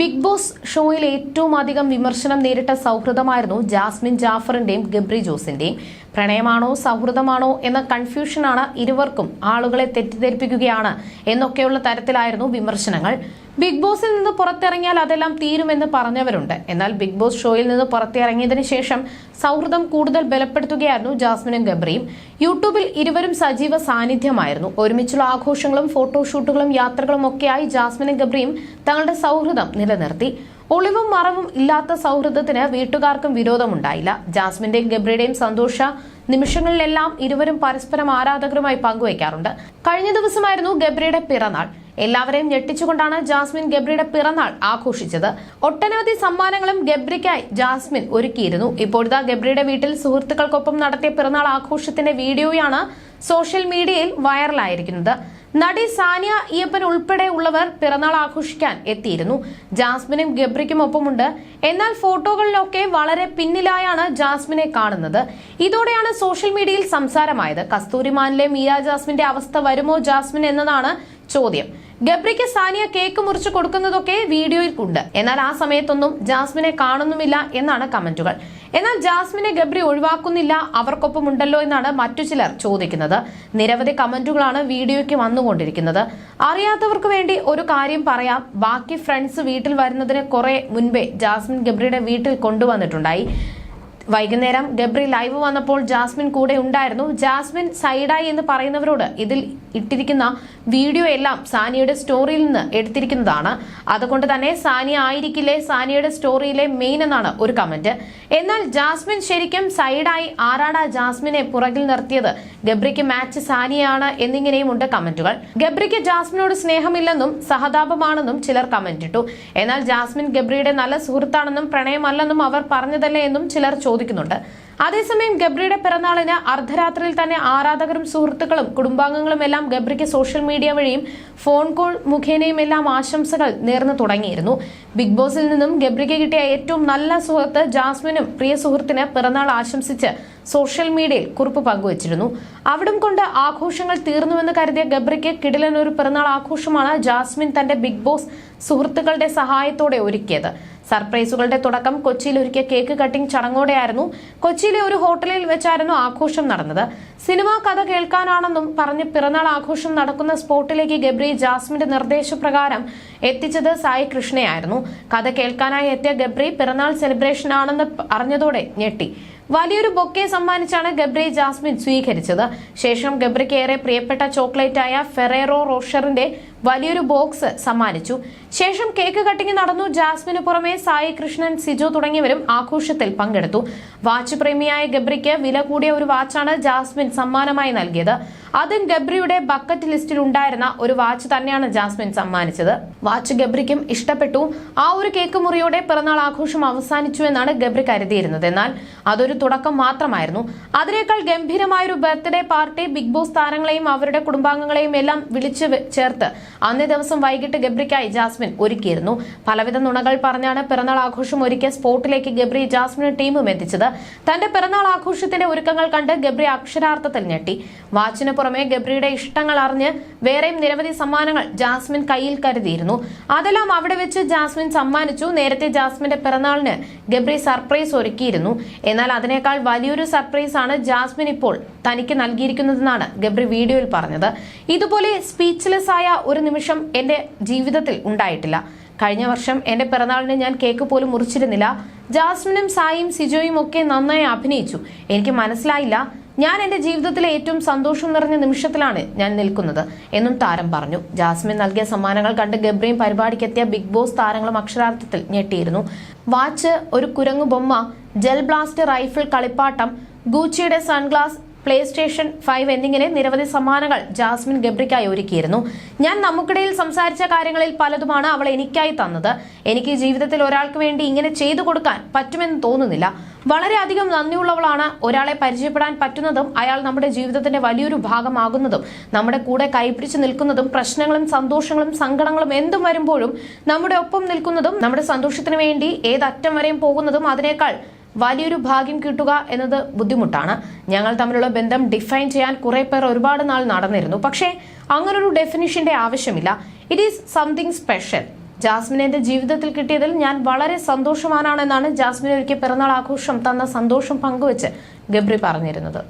Big boss ഷോയിൽ ഏറ്റവും അധികം വിമർശനം നേരിട്ട സൗഹൃദമായിരുന്നു ജാസ്മിൻ ജാഫറിന്റെയും ഗബ്രി ജോസിന്റെയും. പ്രണയമാണോ സൗഹൃദമാണോ എന്ന കൺഫ്യൂഷനാണ് ഇരുവർക്കും ആളുകളെ തെറ്റിദ്ധരിപ്പിക്കുകയാണ് എന്നൊക്കെയുള്ള തരത്തിലായിരുന്നു വിമർശനങ്ങൾ. ബിഗ് ബോസിൽ നിന്ന് പുറത്തിറങ്ങിയാൽ അതെല്ലാം തീരുമെന്ന് പറഞ്ഞവരുണ്ട്. എന്നാൽ ബിഗ് ബോസ് ഷോയിൽ നിന്ന് പുറത്തിറങ്ങിയതിന് ശേഷം സൗഹൃദം കൂടുതൽ ബലപ്പെടുത്തുകയായിരുന്നു ജാസ്മിനും ഗബ്രിയും. യൂട്യൂബിൽ ഇരുവരും സജീവ സാന്നിധ്യമായിരുന്നു. ഒരുമിച്ചുള്ള ആഘോഷങ്ങളും ഫോട്ടോഷൂട്ടുകളും യാത്രകളും ഒക്കെയായി ജാസ്മിനും ഗബ്രിയും തങ്ങളുടെ സൗഹൃദം നിലനിർത്തി. ഒളിവും മറവും ഇല്ലാത്ത സൗഹൃദത്തിന് വീട്ടുകാർക്കും വിരോധമുണ്ടായില്ല. ജാസ്മിന്റെയും ഗബ്രിയുടെയും സന്തോഷ നിമിഷങ്ങളിലെല്ലാം ഇരുവരും പരസ്പരം ആരാധകരുമായി പങ്കുവയ്ക്കാറുണ്ട്. കഴിഞ്ഞ ദിവസമായിരുന്നു ഗബ്രിയുടെ പിറന്നാൾ. എല്ലാവരെയും ഞെട്ടിച്ചുകൊണ്ടാണ് ജാസ്മിൻ ഗബ്രിയുടെ പിറന്നാൾ ആഘോഷിച്ചത്. ഒട്ടനവധി സമ്മാനങ്ങളും ഗബ്രിക്കായി ജാസ്മിൻ ഒരുക്കിയിരുന്നു. ഇപ്പോഴത്തെ ഗബ്രിയുടെ വീട്ടിൽ സുഹൃത്തുക്കൾക്കൊപ്പം നടത്തിയ പിറന്നാൾ ആഘോഷത്തിന്റെ വീഡിയോയാണ് സോഷ്യൽ മീഡിയയിൽ വൈറലായിരിക്കുന്നത്. നടി സാനിയ ഈയപ്പൻ ഉൾപ്പെടെ ഉള്ളവർ പിറന്നാൾ ആഘോഷിക്കാൻ എത്തിയിരുന്നു. ജാസ്മിനും ഗബ്രിക്കും ഒപ്പമുണ്ട്. എന്നാൽ ഫോട്ടോകളിലൊക്കെ വളരെ പിന്നിലായാണ് ജാസ്മിനെ കാണുന്നത്. ഇതോടെയാണ് സോഷ്യൽ മീഡിയയിൽ സംസാരമായത്. കസ്തൂരിമാനിലെ മീര ജാസ്മിന്റെ അവസ്ഥ വരുമോ ജാസ്മിൻ എന്നതാണ് ചോദ്യം. ഗബ്രിക്ക് സാനിയ കേക്ക് മുറിച്ച് കൊടുക്കുന്നതൊക്കെ വീഡിയോയിൽ ഉണ്ട്. എന്നാൽ ആ സമയത്തൊന്നും ജാസ്മിനെ കാണുന്നുമില്ല എന്നാണ് കമന്റുകൾ. എന്നാൽ ജാസ്മിനെ ഗബ്രി ഒഴിവാക്കുന്നില്ല. അവർക്കൊപ്പം ഉണ്ടല്ലോ എന്നാണ് മറ്റു ചിലർ ചോദിക്കുന്നത്. നിരവധി കമന്റുകളാണ് വീഡിയോയ്ക്ക് വന്നുകൊണ്ടിരിക്കുന്നത്. അറിയാത്തവർക്ക് വേണ്ടി ഒരു കാര്യം പറയാം. ബാക്കി ഫ്രണ്ട്സ് വീട്ടിൽ വരുന്നതിന് കുറെ മുൻപേ ജാസ്മിൻ ഗബ്രിയുടെ വീട്ടിൽ കൊണ്ടുവന്നിട്ടുണ്ടായി. വൈകുന്നേരം ഗബ്രി ലൈവ് വന്നപ്പോൾ ജാസ്മിൻ കൂടെ ഉണ്ടായിരുന്നു. ജാസ്മിൻ സൈഡായി എന്ന് പറയുന്നവരോട് ഇതിൽ ഇട്ടിരിക്കുന്ന വീഡിയോ എല്ലാം സാനിയുടെ സ്റ്റോറിയിൽ നിന്ന് എടുത്തിരിക്കുന്നതാണ്. അതുകൊണ്ട് തന്നെ സാനിയ ആയിരിക്കില്ലേ സാനിയുടെ സ്റ്റോറിയിലെ മെയിൻ എന്നാണ് ഒരു കമന്റ് എന്നാൽ ജാസ്മിൻ ശരിക്കും സൈഡായി ആരാടാ ജാസ്മിനെ പുറകിൽ നിർത്തിയത്? ഗബ്രിക്ക് മാച്ച് സാനിയാണ് എന്നിങ്ങനെയും ഉണ്ട് കമന്റുകൾ. ഗബ്രിക്ക് ജാസ്മിനോട് സ്നേഹമില്ലെന്നും സഹതാപമാണെന്നും ചിലർ കമന്റ് ഇട്ടു. എന്നാൽ ജാസ്മിൻ ഗബ്രിയുടെ നല്ല സുഹൃത്താണെന്നും പ്രണയമല്ലെന്നും അവർ പറഞ്ഞതല്ലേ എന്നും ചിലർ ചോദിക്കുന്നുണ്ട്. അതേസമയം ഗബ്രിയുടെ പിറന്നാളിന് അർദ്ധരാത്രിയിൽ തന്നെ ആരാധകരും സുഹൃത്തുക്കളും കുടുംബാംഗങ്ങളും എല്ലാം ഗബ്രിക്ക് സോഷ്യൽ മീഡിയ വഴിയും ഫോൺ കോൾ മുഖേനയും എല്ലാം ആശംസകൾ നേർന്നു തുടങ്ങിയിരുന്നു. ബിഗ് ബോസിൽ നിന്നും ഗബ്രിക്ക് കിട്ടിയ ഏറ്റവും നല്ല സുഹൃത്ത് ജാസ്മിനും പ്രിയ സുഹൃത്തിന് പിറന്നാൾ ആശംസിച്ച് സോഷ്യൽ മീഡിയയിൽ കുറിപ്പ് പങ്കുവച്ചിരുന്നു. അവിടം കൊണ്ട് ആഘോഷങ്ങൾ തീർന്നുവെന്ന് കരുതിയ ഗബ്രിക്ക് കിടിലൻ ഒരു പിറന്നാൾ ആഘോഷമാണ് ജാസ്മിൻ തന്റെ ബിഗ് ബോസ് സുഹൃത്തുക്കളുടെ സഹായത്തോടെ ഒരുക്കിയത്. സർപ്രൈസുകളുടെ തുടക്കം കൊച്ചിയിൽ ഒരുക്കിയ കേക്ക് കട്ടിംഗ് ചടങ്ങോടെയായിരുന്നു. കൊച്ചിയിലെ ഒരു ഹോട്ടലിൽ വെച്ചായിരുന്നു ആഘോഷം നടന്നത്. സിനിമാ കഥ കേൾക്കാനാണെന്നും പറഞ്ഞ് പിറന്നാൾ ആഘോഷം നടക്കുന്ന സ്പോട്ടിലേക്ക് ഗബ്രി ജാസ്മിന്റെ നിർദ്ദേശപ്രകാരം എത്തിച്ചത് സായി കൃഷ്ണയായിരുന്നു. കഥ കേൾക്കാനായി എത്തിയ ഗബ്രി പിറന്നാൾ സെലിബ്രേഷൻ ആണെന്ന് അറിഞ്ഞതോടെ ഞെട്ടി. വലിയൊരു ബൊക്കെ സമ്മാനിച്ചാണ് ഗബ്രി ജാസ്മിൻ സ്വീകരിച്ചത്. ശേഷം ഗബ്രിക്ക് ഏറെ പ്രിയപ്പെട്ട ചോക്ലേറ്റായ ഫെറേറോ റോഷറിന്റെ വലിയൊരു ബോക്സ് സമ്മാനിച്ചു. ശേഷം കേക്ക് കട്ടിംഗ് നടന്നു. ജാസ്മിന് പുറമെ സായി കൃഷ്ണൻ സിജോ തുടങ്ങിയവരും ആഘോഷത്തിൽ പങ്കെടുത്തു. വാച്ച് പ്രേമിയായ ഗബ്രിക്ക് വില കൂടിയ ഒരു വാച്ചാണ് ജാസ്മിൻ സമ്മാനമായി നൽകിയത്. അതും ഗബ്രിയുടെ ബക്കറ്റ് ലിസ്റ്റിൽ ഉണ്ടായിരുന്ന ഒരു വാച്ച് തന്നെയാണ് ജാസ്മിൻ സമ്മാനിച്ചത്. വാച്ച് ഗബ്രിക്കും ഇഷ്ടപ്പെട്ടു. ആ ഒരു കേക്ക് മുറിയോടെ പിറന്നാൾ ആഘോഷം അവസാനിച്ചു എന്നാണ് ഗബ്രി കരുതിയിരുന്നത്. എന്നാൽ അതൊരു തുടക്കം മാത്രമായിരുന്നു. അതിനേക്കാൾ ഗംഭീരമായ ഒരു ബർത്ത്ഡേ പാർട്ടി ബിഗ് ബോസ് താരങ്ങളെയും അവരുടെ കുടുംബാംഗങ്ങളെയും എല്ലാം വിളിച്ചു ചേർത്ത് അന്നേ ദിവസം വൈകിട്ട് ഗബ്രിക്കായി ജാസ്മിൻ ഒരുക്കിയിരുന്നു. പലവിധ നുണകൾ പറഞ്ഞാണ് പിറന്നാൾ ആഘോഷം ഒരുക്കിയ സ്പോട്ടിലേക്ക് ഗബ്രി ജാസ്മിൻ ടീമും എത്തിച്ചത്. തന്റെ പിറന്നാൾ ആഘോഷത്തിന്റെ ഒരുക്കങ്ങൾ കണ്ട് ഗബ്രി അക്ഷരാർത്ഥത്തിൽ ഞെട്ടി. വാച്ചിന് പുറമെ ഗബ്രിയുടെ ഇഷ്ടങ്ങൾ അറിഞ്ഞ് വേറെയും നിരവധി സമ്മാനങ്ങൾ ജാസ്മിൻ കയ്യിൽ കരുതിയിരുന്നു. അതെല്ലാം അവിടെ വെച്ച് ജാസ്മിൻ സമ്മാനിച്ചു. നേരത്തെ ജാസ്മിന്റെ പിറന്നാളിന് ഗബ്രി സർപ്രൈസ് ഒരുക്കിയിരുന്നു. എന്നാൽ അതിനേക്കാൾ വലിയൊരു സർപ്രൈസ് ആണ് ജാസ്മിൻ ഇപ്പോൾ തനിക്ക് നൽകിയിരിക്കുന്നതെന്നാണ് ഗബ്രി വീഡിയോയിൽ പറഞ്ഞത്. ഇതുപോലെ സ്പീച്ച്ലെസ് ആയ ഒരു നിമിഷം എന്റെ ജീവിതത്തിൽ ഉണ്ടായിട്ടില്ല കഴിഞ്ഞ വർഷം എന്റെ പിറന്നാളിന് ഞാൻ കേക്ക് പോലും മുറിച്ചിരുന്നില്ല. ജാസ്മിനും സായിയും സിജോയും ഒക്കെ നന്നായി അഭിനയിച്ചു. എനിക്ക് മനസ്സിലായില്ല. ഞാൻ എന്റെ ജീവിതത്തിലെ ഏറ്റവും സന്തോഷം നിറഞ്ഞ നിമിഷത്തിലാണ് ഞാൻ നിൽക്കുന്നത് എന്നും താരം പറഞ്ഞു. ജാസ്മിൻ നൽകിയ സമ്മാനങ്ങൾ കണ്ട് ഗബ്രിയും പരിപാടിക്കെത്തിയ ബിഗ് ബോസ് താരങ്ങളും അക്ഷരാർത്ഥത്തിൽ ഞെട്ടിയിരുന്നു. വാച്ച് ഒരു കുരങ്ങു ബൊമ്മ ജെൽ ബ്ലാസ്റ്റ് റൈഫിൾ കളിപ്പാട്ടം ഗൂച്ചിയുടെ സൺഗ്ലാസ് പ്ലേ സ്റ്റേഷൻ ഫൈവ് എന്നിങ്ങനെ നിരവധി സമ്മാനങ്ങൾ ജാസ്മിൻ ഗബ്രിക്കായി ഒരുക്കിയിരുന്നു. ഞാൻ നമുക്കിടയിൽ സംസാരിച്ച കാര്യങ്ങളിൽ പലതുമാണ് അവൾ എനിക്കായി തന്നത്. എനിക്ക് ജീവിതത്തിൽ ഒരാൾക്ക് വേണ്ടി ഇങ്ങനെ ചെയ്തു കൊടുക്കാൻ പറ്റുമെന്ന് തോന്നുന്നില്ല. വളരെയധികം നന്ദിയുള്ളവളാണ് ഒരാളെ പരിചയപ്പെടാൻ പറ്റുന്നതും അയാൾ നമ്മുടെ ജീവിതത്തിന്റെ വലിയൊരു ഭാഗമാകുന്നതും നമ്മുടെ കൂടെ കൈപിടിച്ച് നിൽക്കുന്നതും പ്രശ്നങ്ങളും സന്തോഷങ്ങളും സങ്കടങ്ങളും എന്തും വരുമ്പോഴും നമ്മുടെ ഒപ്പം നിൽക്കുന്നതും നമ്മുടെ സന്തോഷത്തിന് വേണ്ടി ഏതറ്റം വരെയും പോകുന്നതും അതിനേക്കാൾ വലിയൊരു ഭാഗ്യം കിട്ടുക എന്നത് ബുദ്ധിമുട്ടാണ്. ഞങ്ങൾ തമ്മിലുള്ള ബന്ധം ഡിഫൈൻ ചെയ്യാൻ കുറെ പേർ ഒരുപാട് നാൾ നടന്നിരുന്നു. പക്ഷേ അങ്ങനൊരു ഡെഫിനിഷന്റെ ആവശ്യമില്ല. It is something special Jasmine എന്റെ ജീവിതത്തിൽ കിട്ടിയതിൽ ഞാൻ വളരെ സന്തോഷവാനാണെന്നാണ് ജാസ്മിൻ ഒരിക്കൽ പിറന്നാൾ ആഘോഷം തന്ന സന്തോഷം പങ്കുവച്ച് ഗബ്രി പറഞ്ഞിരുന്നത്.